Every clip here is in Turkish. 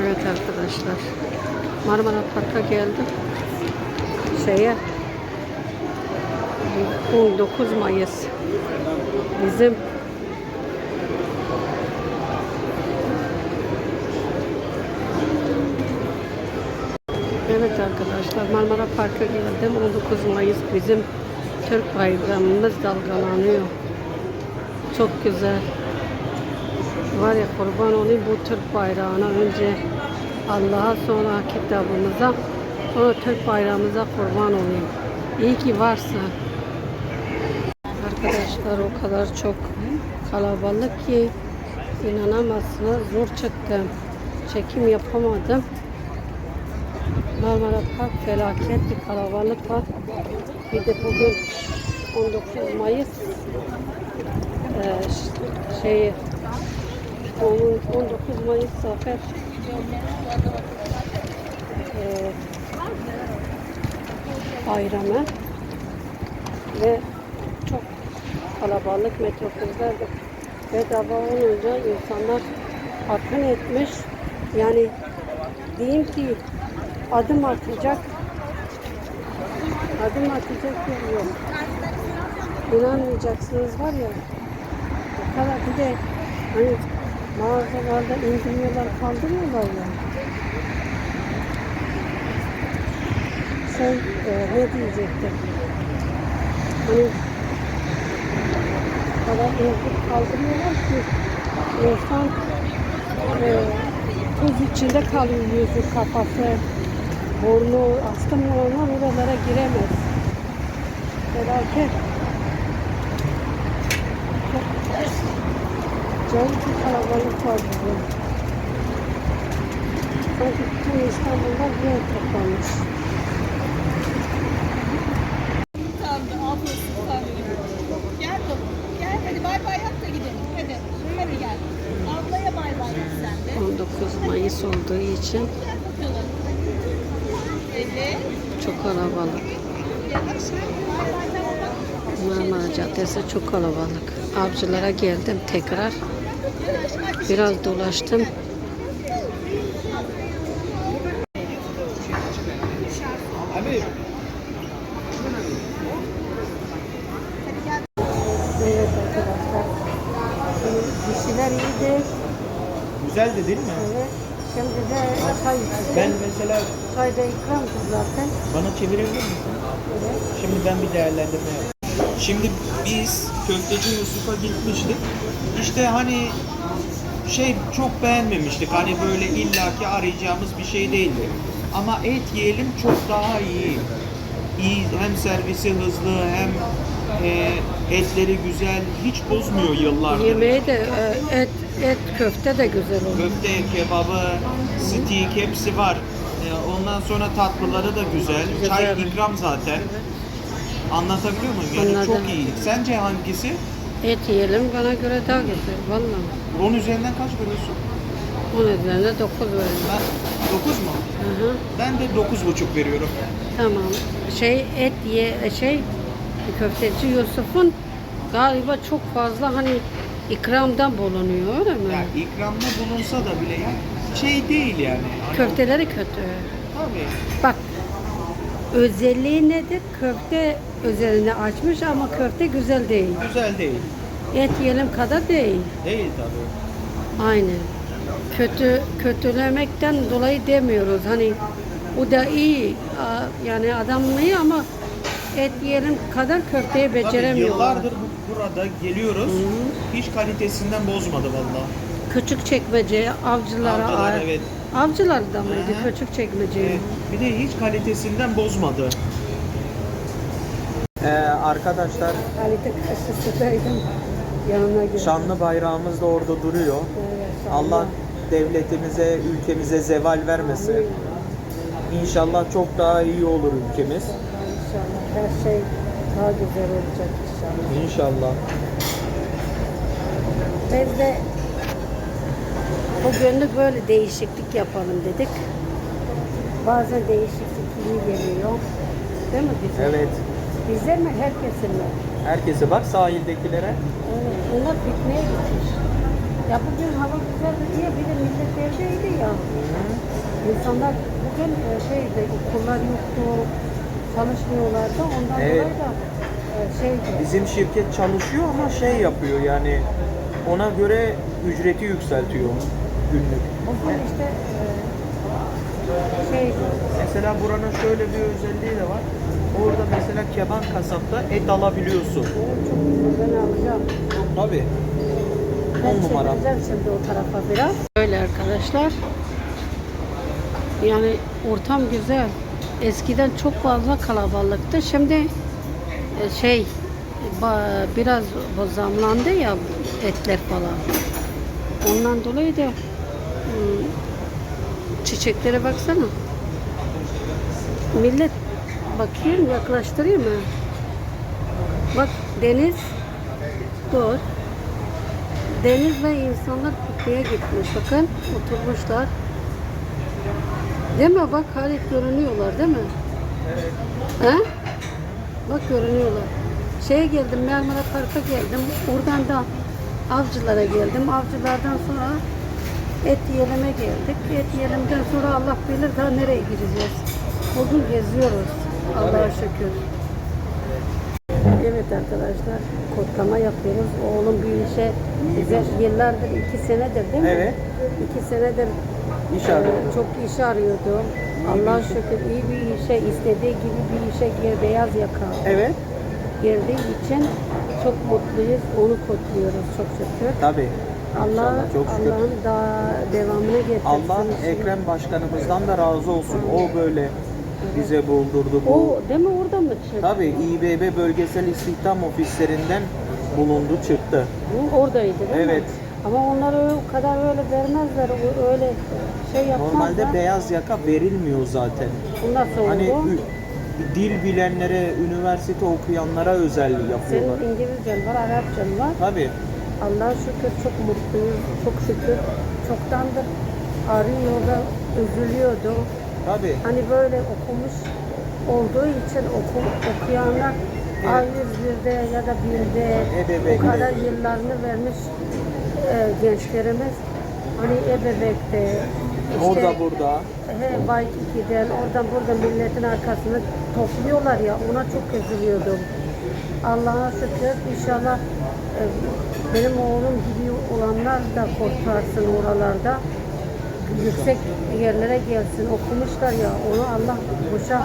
Evet arkadaşlar. Marmara Park'a geldim. Şeye 19 Mayıs bizim Evet arkadaşlar Marmara Park'a geldim. 19 Mayıs bizim Türk bayramımız dalgalanıyor. Çok güzel. Var ya kurban olayım bu Türk bayrağına önce Allah'a sonra kitabımıza sonra Türk bayrağımıza kurban olayım. İyi ki varsın. Arkadaşlar o kadar çok kalabalık ki inanamazsınız zor çıktım. Çekim yapamadım. Marmara Park felaket bir kalabalık var. Bir de bugün 19 Mayıs eee şeyi onun 19 Mayıs Zafer eee bayramı ve çok kalabalık metrobüsler de bedava olunca insanlar akın etmiş. Yani diyeyim ki adım atacak adım atacak yer yok. İnanmayacaksınız var ya o kadar bir de hani mağazalarda indirmiyorlar kaldırmıyorlar ya. Şey e, ne diyecektim? Hani kadar indirip kaldırmıyorlar ki insan e, tuz içinde kalıyor yüzü, kafası, burnu, astım olanlar oralara giremez. Felaket. Acayip bir kalabalık var bugün. Sanki bütün İstanbul'da bir yer toplanmış. Gel gel hadi bay bay yap da. Hadi, hadi gel. Ablaya bay bay yap sen de. 19 Mayıs olduğu için çok kalabalık. Marmara Caddesi çok kalabalık. Avcılara geldim tekrar. Biraz dolaştım. Evet arkadaşlar. Dişiler iyiydi. Güzeldi değil mi? Evet. Şimdi de çay. Ben mesela Çay da ikramdı zaten. bana çevirebilir misin? Evet. Şimdi ben bir değerlendirme yapayım. Şimdi biz köfteci Yusuf'a gitmiştik. İşte hani şey çok beğenmemiştik. Hani böyle illaki arayacağımız bir şey değildi. Ama et yiyelim çok daha iyi. İyi hem servisi hızlı hem e, etleri güzel. Hiç bozmuyor yıllardır. Yemeği de e, et et köfte de güzel olur. Köfte, kebabı, steak hepsi var. Ee, Ondan sonra tatlıları da güzel. Güzel. Çay ikram zaten. Anlatabiliyor muyum? Yani Anladım. çok iyi. Sence hangisi? Et yiyelim bana göre daha güzel. Vallahi. 10 üzerinden kaç veriyorsun? Onun üzerine 9 verelim. Ben 9 mu? Hı hı. Ben de 9,5 veriyorum. Tamam. Şey et ye şey köfteci Yusuf'un galiba çok fazla hani ikramdan bulunuyor öyle mi? Ya ikramda bulunsa da bile ya şey değil yani. Hani- Köfteleri kötü. Tabii. Bak özelliği nedir? Köfte üzerine açmış ama köfte güzel değil. Güzel değil. Et yiyelim kadar değil. Değil tabii. Aynen. Kötü kötülemekten dolayı demiyoruz. Hani o da iyi. Yani adam iyi ama et yiyelim kadar köfteyi beceremiyorlar. yıllardır bu- burada geliyoruz. Hiç kalitesinden bozmadı vallahi. Küçük çekmece avcılara Avcılar, evet. Avcılar da mıydı küçük çekmece? Evet. Bir de hiç kalitesinden bozmadı. Ee, arkadaşlar. Yanına şanlı bayrağımız da orada duruyor. Evet, Allah devletimize, ülkemize zeval vermesin. İnşallah çok daha iyi olur ülkemiz. İnşallah her şey daha güzel olacak inşallah. İnşallah. Biz de bugünlük böyle değişiklik yapalım dedik. Bazen değişiklik iyi geliyor. Değil mi bize? Evet. Bize mi? Herkesin mi? Herkese bak sahildekilere. Evet. Onlar pikniğe gitmiş. Ya bugün hava güzeldi diye bir de millet evdeydi ya. İnsanlar bugün e, şeyde okullar yoktu, çalışmıyorlardı. Ondan Evet. dolayı da e, şeydi. Bizim şirket çalışıyor ama şey yapıyor yani ona göre ücreti yükseltiyor günlük. Bugün işte e, şeydi. Mesela buranın şöyle bir özelliği de var. Orada mesela keban kasapta et alabiliyorsun. Çok güzel. Ben alacağım. Tabii. Ben On numara. çevireceğim şimdi o tarafa biraz. Böyle arkadaşlar. Yani ortam güzel. Eskiden çok fazla kalabalıktı. Şimdi e, şey ba- biraz zamlandı ya etler falan. Ondan dolayı da hmm, çiçeklere baksana. Millet bakayım yaklaştırayım mı? Bak deniz dur. Deniz ve insanlar pikniğe gitmiş. Bakın oturmuşlar. Değil mi? Bak Halit görünüyorlar değil mi? Evet. He? Bak görünüyorlar. Şeye geldim, Marmara Park'a geldim. Oradan da avcılara geldim. Avcılardan sonra et yeleme geldik. Et yelemden sonra Allah bilir daha nereye gideceğiz. Bugün geziyoruz. Allah'a şükür. Evet arkadaşlar, kodlama yapıyoruz. Oğlum bir işe bize yıllardır, iki senedir değil mi? Evet. İki senedir İş e, çok iş arıyordu. Allah'a şükür iyi bir işe, istediği gibi bir işe gir, beyaz yaka Evet. girdiği için çok mutluyuz. Onu kutluyoruz çok şükür. Tabii. Allah İnşallah, çok şükür. Allah'ın daha devamını getirsin. Allah inşallah. Ekrem Başkanımızdan da razı olsun. O böyle bize buldurdu bu. O değil mi orada mı çıktı? Tabii İBB bölgesel istihdam ofislerinden bulundu çıktı. Bu oradaydı değil mi? Evet. Ama onlar o kadar öyle vermezler. o- Öyle şey yapmazlar. Normalde beyaz yaka verilmiyor zaten. Bu nasıl Hani oldu? ü- dil bilenlere, üniversite okuyanlara özel yapıyorlar. Senin İngilizcen var, Arapçan var. Tabii. Allah'a şükür çok mutluyuz. Çok şükür. Çoktandır arıyor da üzülüyordu. Tabii. Hani böyle okumuş olduğu için oku, okuyanlar A101'de ya da birde Ebebekte. o kadar yıllarını vermiş e, gençlerimiz hani ebebekte işte Orada burada. he, Bay 2'den oradan burada milletin arkasını topluyorlar ya ona çok üzülüyordum. Allah'a şükür inşallah e, benim oğlum gibi olanlar da kurtarsın oralarda yüksek yerlere gelsin okumuşlar ya onu Allah boşa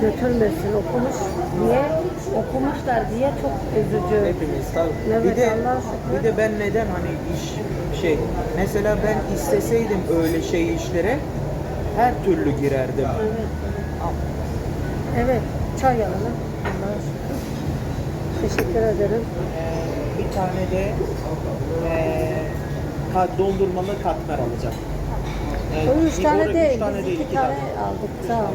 götürmesin okumuş diye okumuşlar diye çok üzücü. Hepimiz tabii. Evet, bir de bir de ben neden hani iş şey mesela ben isteseydim öyle şey işlere her türlü girerdim. Evet. Evet, çay alalım. Teşekkür ederim. Ee, bir tane de ka- dondurmalı katmer alacağım. Üç bir- tane üç değil, tane biz değil, iki iki tane tane. aldık. Sağ ol.